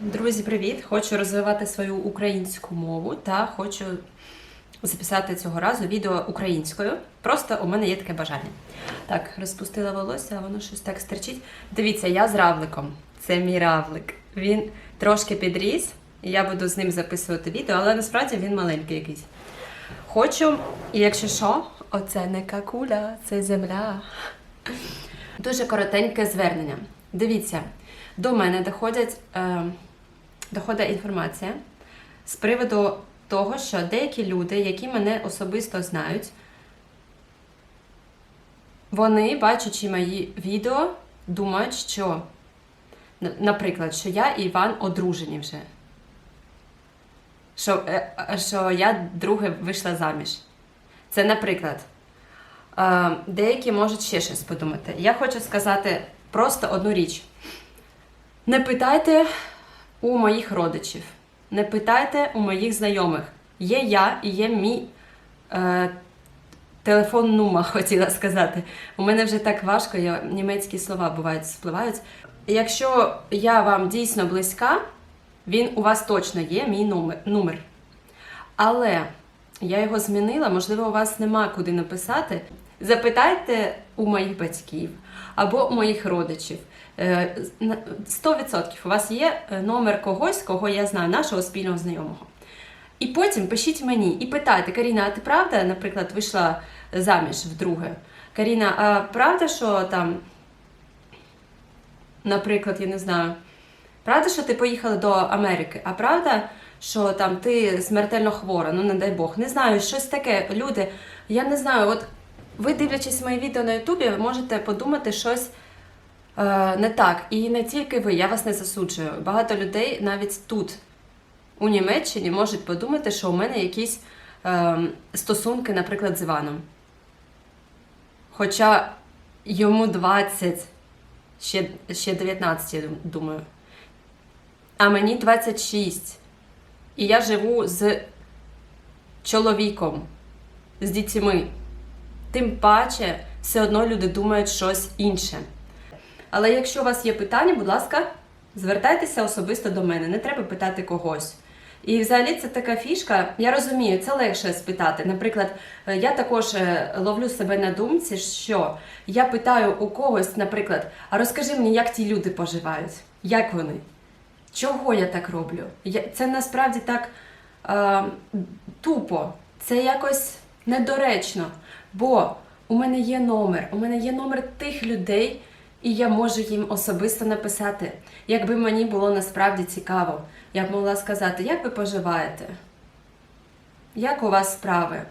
Друзі, привіт! Хочу розвивати свою українську мову та хочу записати цього разу відео українською. Просто у мене є таке бажання. Так, розпустила волосся, а воно щось так стерчить. Дивіться, я з равликом. Це мій равлик. Він трошки підріс, і я буду з ним записувати відео, але насправді він маленький якийсь. Хочу, і якщо що, оце не какуля, це земля. Дуже коротеньке звернення. Дивіться, до мене доходять, е, доходить інформація з приводу того, що деякі люди, які мене особисто знають, вони, бачачи мої відео, думають, що, наприклад, що я і Іван одружені вже. Що, е, е, що я друге вийшла заміж. Це, наприклад, Е, Деякі можуть ще щось подумати. Я хочу сказати просто одну річ. Не питайте у моїх родичів, не питайте у моїх знайомих. Є я і є мій е, телефон нума, хотіла сказати. У мене вже так важко, я, німецькі слова бувають спливають. Якщо я вам дійсно близька, він у вас точно є, мій номер. номер. Але я його змінила, можливо, у вас нема куди написати. Запитайте у моїх батьків або моїх родичів. Е, 100% у вас є е, номер когось, кого я знаю, нашого спільного знайомого. І потім пишіть мені і питайте, Каріна, а ти правда, наприклад, вийшла заміж вдруге? Каріна, а правда, що там, наприклад, я не знаю, правда, що ти поїхала до Америки? А правда, що там ти смертельно хвора, ну не дай Бог, не знаю, щось таке. Люди, я не знаю, от ви дивлячись мої відео на Ютубі, можете подумати щось е, не так. І не тільки ви, я вас не засуджую. Багато людей навіть тут, у Німеччині, можуть подумати, що у мене якісь е, стосунки, наприклад, з Іваном. Хоча йому 20, ще, ще 19, я думаю. А мені 26. І я живу з чоловіком, з дітьми. Тим паче, все одно люди думають щось інше. Але якщо у вас є питання, будь ласка, звертайтеся особисто до мене, не треба питати когось. І взагалі це така фішка. Я розумію, це легше спитати. Наприклад, е, я також е, ловлю себе на думці, що я питаю у когось, наприклад, а розкажи мені, як ті люди поживають, як вони? Чого я так роблю? Це насправді так е, тупо, це якось недоречно. Бо у мене є номер, у мене є номер тих людей, і я можу їм особисто написати. Якби мені було насправді цікаво, я б могла сказати, як ви поживаєте? Як у вас справи?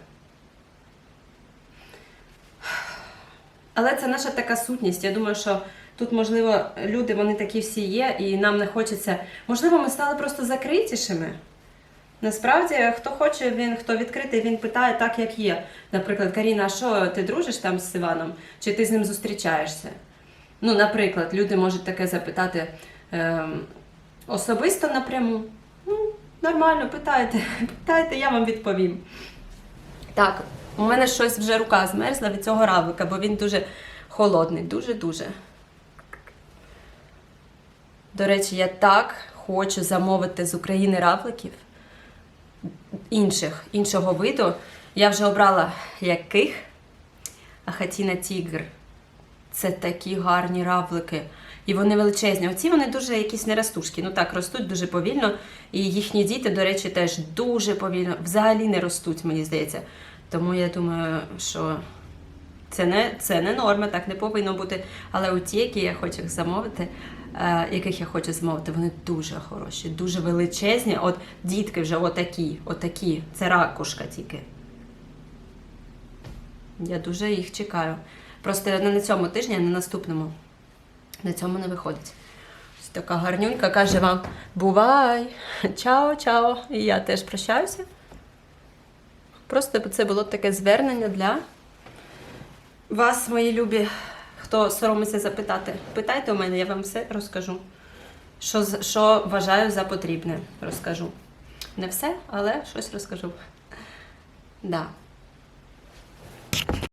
Але це наша така сутність. Я думаю, що тут, можливо, люди вони такі всі є, і нам не хочеться. Можливо, ми стали просто закритішими. Насправді, хто хоче, він хто відкритий, він питає так, як є. Наприклад, Каріна, а що ти дружиш там з Іваном? Чи ти з ним зустрічаєшся? Ну, наприклад, люди можуть таке запитати ем, особисто напряму. Ну, нормально, питайте, питайте, я вам відповім. Так, у мене щось вже рука змерзла від цього равлика, бо він дуже холодний, дуже-дуже. До речі, я так хочу замовити з України равликів інших, іншого виду. Я вже обрала яких. Ахатіна тігр. Це такі гарні равлики. І вони величезні. Оці вони дуже якісь нерастушки. Ну так, ростуть дуже повільно. І їхні діти, до речі, теж дуже повільно, взагалі не ростуть, мені здається. Тому я думаю, що це не, це не норма, так не повинно бути. Але у ті, які я хочу замовити, яких я хочу замовити, вони дуже хороші, дуже величезні. От дітки вже отакі, отакі. Це ракушка тільки. Я дуже їх чекаю. Просто не на цьому тижні, а на наступному. На цьому не виходить. Ось така гарнюнька каже вам: бувай! Чао, чао! І я теж прощаюся. Просто це було таке звернення для вас, мої любі, хто соромиться запитати. Питайте у мене, я вам все розкажу. Що, що вважаю за потрібне, розкажу. Не все, але щось розкажу. Да.